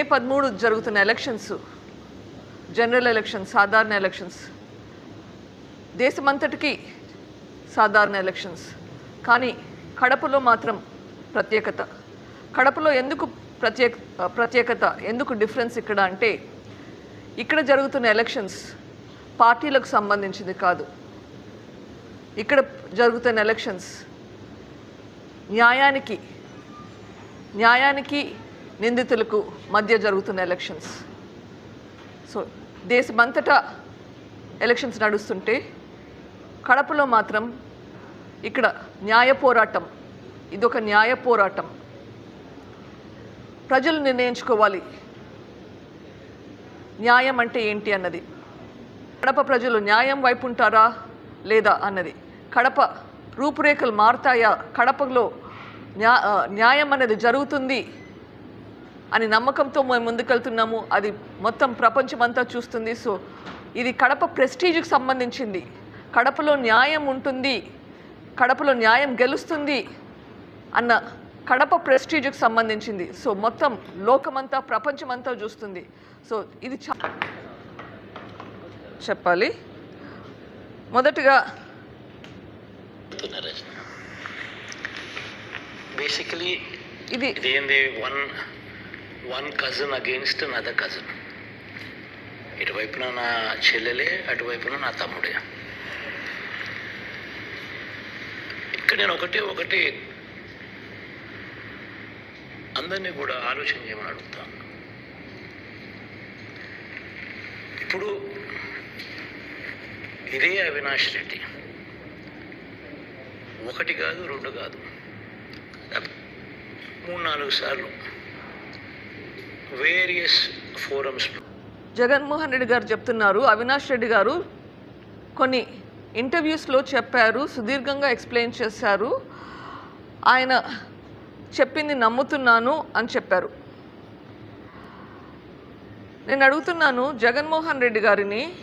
మే పదమూడు జరుగుతున్న elections general elections సాధారణ ఎలక్షన్స్ దేశమంతటికి సాధారణ ఎలక్షన్స్ కానీ కడపలో మాత్రం ప్రత్యేకత. కడపలో ఎందుకు ప్రత్యేక ప్రత్యేకత ఎందుకు డిఫరెన్స్ ఇక్కడ అంటే ఇక్కడ జరుగుతున్న ఎలక్షన్స్ పార్టీలకు సంబంధించింది కాదు. ఇక్కడ జరుగుతున్న ఎలక్షన్స్ న్యాయానికి న్యాయానికి నిందితులకు మధ్య జరుగుతున్న ఎలక్షన్స్ సో దేశమంతటా ఎలక్షన్స్ నడుస్తుంటే కడపలో మాత్రం ఇక్కడ న్యాయ పోరాటం ఇదొక న్యాయ పోరాటం. ప్రజలు నిర్ణయించుకోవాలి. న్యాయం అంటే ఏంటి అన్నది? కడప ప్రజలు న్యాయం వైపు ఉంటారా లేదా అన్నది? కడప రూపురేఖలు మారుతాయా? కడపలో న్యా న్యాయం అనేది జరుగుతుంది అని నమ్మకంతో మేము ముందుకెళ్తున్నాము. అది మొత్తం ప్రపంచమంతా చూస్తుంది. సో ఇది కడప ప్రెస్టీజ్కి సంబంధించింది. కడపలో న్యాయం ఉంటుంది. కడపలో న్యాయం గెలుస్తుంది అన్న కడప ప్రెస్టీజ్కి సంబంధించింది. సో మొత్తం లోకమంతా ప్రపంచమంతా చూస్తుంది. సో ఇది చెప్పాలి. మొదటగా బేసికలీ ఇది ఇదేంది? One one cousin against other cousin ఇటువైపున నా చెల్లెలే అటువైపున నా తమ్ముడే. ఇక్కడ నేను ఒకటే ఒకటి అందరినీ కూడా ఆలోచన చేయమని అడుగుతాను ఇప్పుడు ఇదే అవినాష్ రెడ్డి. ఒకటి కాదు రెండు కాదు. మూడు నాలుగు సార్లు వేరియస్ ఫోరమ్స్ జగన్మోహన్ రెడ్డి గారు చెప్తున్నారు అవినాష్ రెడ్డి గారు కొన్ని ఇంటర్వ్యూస్లో చెప్పారు సుదీర్ఘంగా ఎక్స్ప్లెయిన్ చేశారు. ఆయన చెప్పింది నమ్ముతున్నాను అని చెప్పారు. నేను అడుగుతున్నాను జగన్మోహన్ రెడ్డి గారిని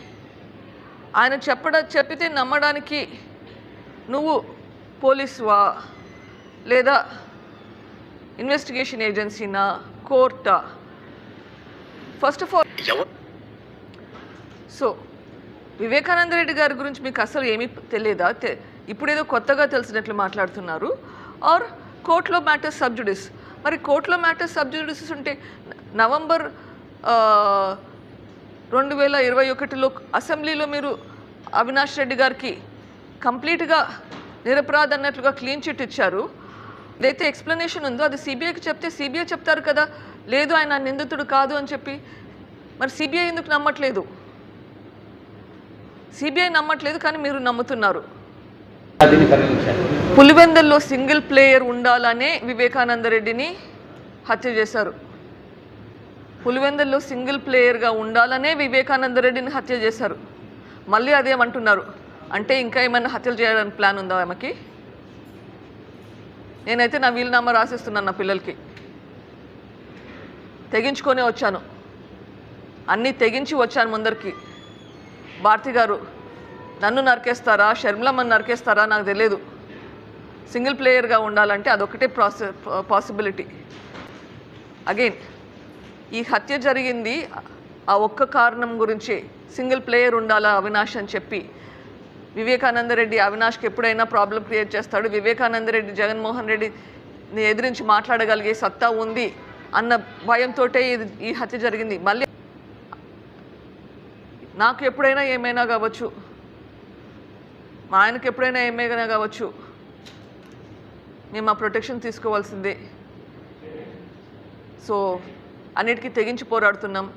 ఆయన చెప్పడ చెప్పితే నమ్మడానికి నువ్వు పోలీసువా? లేదా ఇన్వెస్టిగేషన్ ఏజెన్సీనా కోర్టా? First of all so Vivekananda Reddy గారి గురించి మీకు అసలు ఏమీ తెలియదా? ఇప్పుడేదో కొత్తగా తెలిసినట్లు మాట్లాడుతున్నారు. ఆర్ కోర్టులో మ్యాటర్స్ సబ్జుడిస్ మరి కోర్టులో మ్యాటర్స్ సబ్జుడిస్ ఉంటే నవంబర్ రెండు వేల ఇరవై ఒకటిలో అసెంబ్లీలో మీరు అవినాష్ రెడ్డి గారికి కంప్లీట్గా నిరపరాధ అన్నట్లుగా క్లీన్ చిట్ ఇచ్చారు. ఏదైతే ఎక్స్ప్లెనేషన్ ఉందో అది సిబిఐకి చెప్తే సిబిఐ చెప్తారు కదా లేదు ఆయన నిందితుడు కాదు అని చెప్పి మరి సిబిఐ ఎందుకు నమ్మట్లేదు? సిబిఐ నమ్మట్లేదు కానీ మీరు నమ్ముతున్నారు. పులివెందల్లో సింగిల్ ప్లేయర్ ఉండాలనే వివేకానంద రెడ్డిని హత్య చేశారు. పులివెందల్లో సింగిల్ ప్లేయర్గా ఉండాలనే వివేకానంద రెడ్డిని హత్య చేశారు. మళ్ళీ అదేమంటున్నారు? అంటే ఇంకా ఏమైనా హత్యలు చేయడానికి ప్లాన్ ఉందా ఆమెకి? నేనైతే నా వీలునామా రాసిస్తున్నాను నా పిల్లలకి. తెగించుకొనే వచ్చాను. అన్నీ తెగించి వచ్చాను ముందరికి. భారతి గారు నన్ను నరికేస్తారా షర్మిలమ్మని నరికేస్తారా నాకు తెలియదు సింగిల్ ప్లేయర్గా ఉండాలంటే అదొకటే ప్రాసె పాసిబిలిటీ. అగైన్ ఈ హత్య జరిగింది ఆ ఒక్క కారణం గురించి. సింగిల్ ప్లేయర్ ఉండాలా అవినాష్ అని చెప్పి. వివేకానంద రెడ్డి అవినాష్కి ఎప్పుడైనా ప్రాబ్లం క్రియేట్ చేస్తాడు. వివేకానంద రెడ్డి జగన్మోహన్ రెడ్డిని ఎదిరించి మాట్లాడగలిగే సత్తా ఉంది. అన్న భయంతో ఇది ఈ హత్య జరిగింది. మళ్ళీ నాకు ఎప్పుడైనా ఏమైనా కావచ్చు. మా ఆయనకు ఎప్పుడైనా ఏమైనా కావచ్చు. మేము ఆ ప్రొటెక్షన్ తీసుకోవాల్సిందే. సో అన్నిటికీ తెగించి పోరాడుతున్నాం.